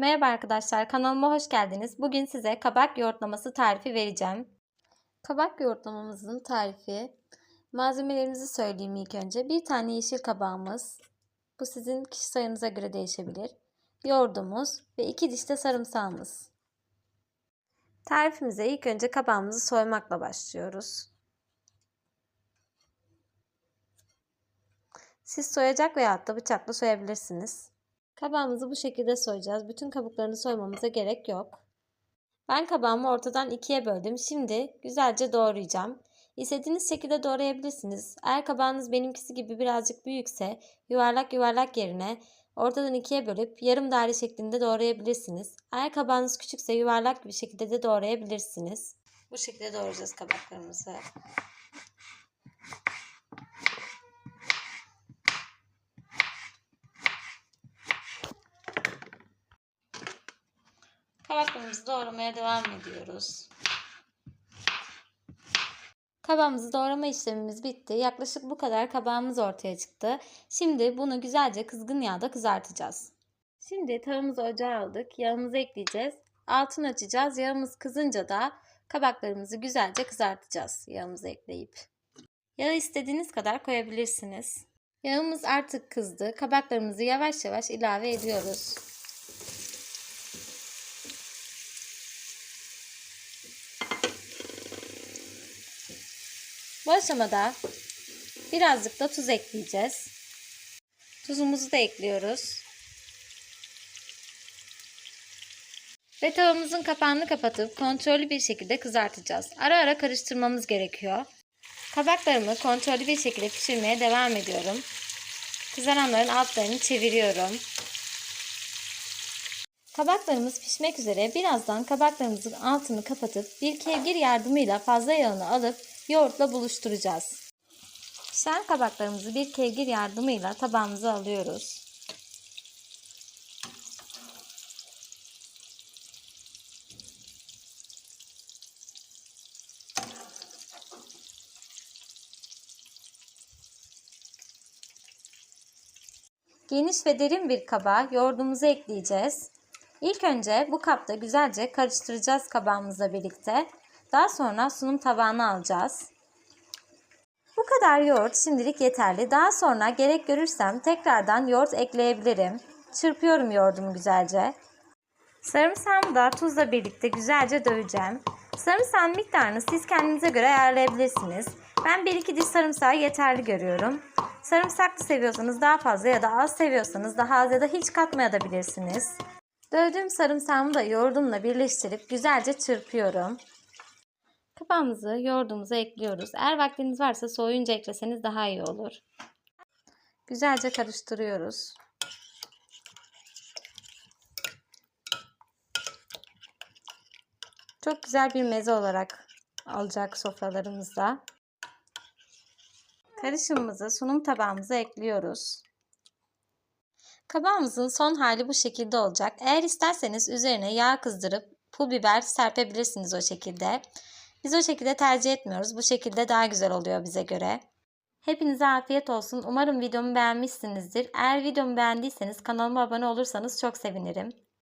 Merhaba arkadaşlar, kanalıma hoş geldiniz. Bugün size kabak yoğurtlaması tarifi vereceğim. Kabak yoğurtlamamızın tarifi, malzemelerimizi söyleyeyim ilk önce. Bir tane yeşil kabağımız, bu sizin kişi sayınıza göre değişebilir. Yoğurdumuz ve iki diş de sarımsağımız. Tarifimize ilk önce kabağımızı soymakla başlıyoruz. Siz soyacak veya da bıçakla soyabilirsiniz. Kabağımızı bu şekilde soyacağız. Bütün kabuklarını soymamıza gerek yok. Ben kabağımı ortadan ikiye böldüm. Şimdi güzelce doğrayacağım. İstediğiniz şekilde doğrayabilirsiniz. Eğer kabağınız benimkisi gibi birazcık büyükse yuvarlak yuvarlak yerine ortadan ikiye bölüp yarım daire şeklinde doğrayabilirsiniz. Eğer kabağınız küçükse yuvarlak bir şekilde de doğrayabilirsiniz. Bu şekilde doğrayacağız kabaklarımızı. Kabaklarımızı doğramaya devam ediyoruz. Kabağımızı doğrama işlemimiz bitti. Yaklaşık bu kadar kabağımız ortaya çıktı. Şimdi bunu güzelce kızgın yağda kızartacağız. Şimdi tavamızı ocağa aldık. Yağımızı ekleyeceğiz. Altını açacağız. Yağımız kızınca da kabaklarımızı güzelce kızartacağız. Yağımızı ekleyip. Yağı istediğiniz kadar koyabilirsiniz. Yağımız artık kızdı. Kabaklarımızı yavaş yavaş ilave ediyoruz. Bu aşamada birazcık da tuz ekleyeceğiz. Tuzumuzu da ekliyoruz. Ve tavamızın kapağını kapatıp kontrollü bir şekilde kızartacağız. Ara ara karıştırmamız gerekiyor. Kabaklarımı kontrollü bir şekilde pişirmeye devam ediyorum. Kızaranların altlarını çeviriyorum. Kabaklarımız pişmek üzere. Birazdan kabaklarımızın altını kapatıp bir kevgir yardımıyla fazla yağını alıp yoğurtla buluşturacağız. Pişen kabaklarımızı bir kevgir yardımıyla tabağımıza alıyoruz. Geniş ve derin bir kaba yoğurdumuzu ekleyeceğiz. İlk önce bu kapta güzelce karıştıracağız kabağımızla birlikte. Daha sonra sunum tabağına alacağız. Bu kadar yoğurt şimdilik yeterli. Daha sonra gerek görürsem tekrardan yoğurt ekleyebilirim. Çırpıyorum yoğurdumu güzelce. Sarımsağımı da tuzla birlikte güzelce döveceğim. Sarımsağın miktarını siz kendinize göre ayarlayabilirsiniz. Ben 1-2 diş sarımsağı yeterli görüyorum. Sarımsaklı seviyorsanız daha fazla ya da az seviyorsanız daha az ya da hiç katmayabilirsiniz. Dövdüğüm sarımsağımı da yoğurdumla birleştirip güzelce çırpıyorum. Kabağımızı yoğurdumuza ekliyoruz. Eğer vaktiniz varsa soğuyunca ekleseniz daha iyi olur. Güzelce karıştırıyoruz. Çok güzel bir meze olarak alacak sofralarımızda. Karışımımızı sunum tabağımıza ekliyoruz. Kabağımızın son hali bu şekilde olacak. Eğer isterseniz üzerine yağ kızdırıp pul biber serpebilirsiniz o şekilde. Biz o şekilde tercih etmiyoruz. Bu şekilde daha güzel oluyor bize göre. Hepinize afiyet olsun. Umarım videomu beğenmişsinizdir. Eğer videomu beğendiyseniz kanalıma abone olursanız çok sevinirim.